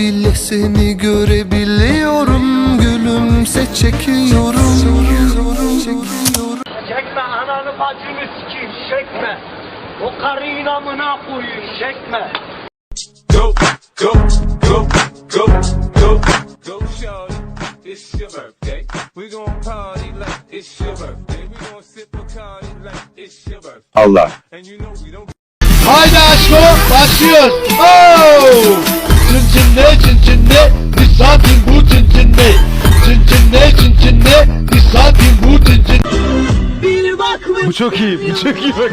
bile seni görebiliyorum Gülümse çekiyorum çekiyorum Çekme ananı bacını sikeyim çekme. O karıyı namına koyayım çekme. Go, go, go, go, go, go, shorty. It's your birthday. We gon' party like it's your birthday. We gon' sip a party like it's your birthday. Allah. And you know we don't Haydi aşko başlıyoruz. Oh! Ne çın çın ne bu çın çın ne çın ne çın çın ne bir saatin bu Bu çok iyi bu çok iyi bak.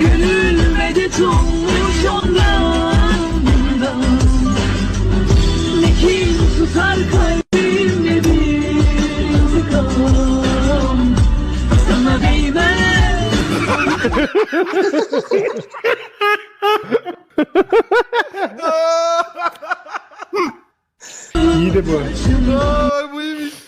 Gönül medet ondan Ne kin tutar kalbimde bir intikam Sana değmez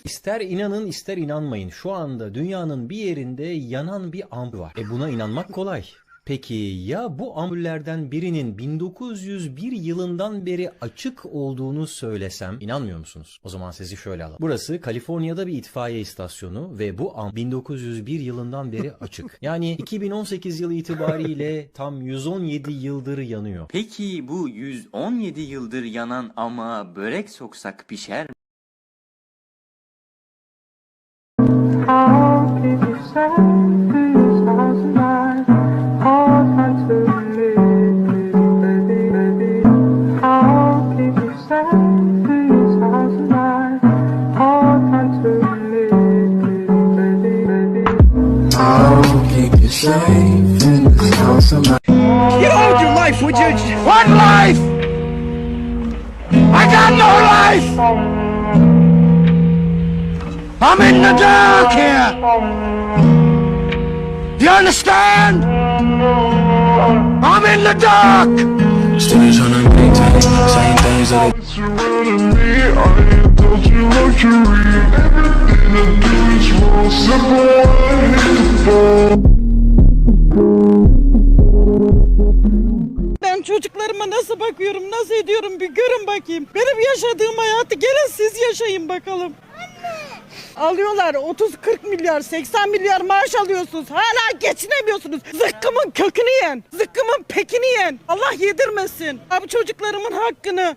İster inanın ister inanmayın şu anda dünyanın bir yerinde yanan bir ampul var. E buna inanmak kolay. Peki ya bu ampullerden birinin 1901 yılından beri açık olduğunu söylesem inanmıyor musunuz? O zaman sizi şöyle alalım. Burası Kaliforniya'da bir itfaiye istasyonu ve bu ampul 1901 yılından beri açık. Yani 2018 yılı itibariyle tam 117 yıldır yanıyor. Peki bu 117 yıldır yanan ama börek soksak pişer mi? You owed your life, would you? What life? I got no life! I'm in the dark here! Do you understand? I'm in the dark! Still trying to same things that Everything I do is simple, Ben çocuklarıma nasıl bakıyorum, nasıl ediyorum bir görün bakayım. Benim yaşadığım hayatı gelin siz yaşayın bakalım. Alıyorlar 30-40 milyar, 80 milyar maaş alıyorsunuz. Hala geçinemiyorsunuz. Zıkkımın kökünü yiyen, zıkkımın pekini yiyen. Allah yedirmesin. Abi çocuklarımın hakkını.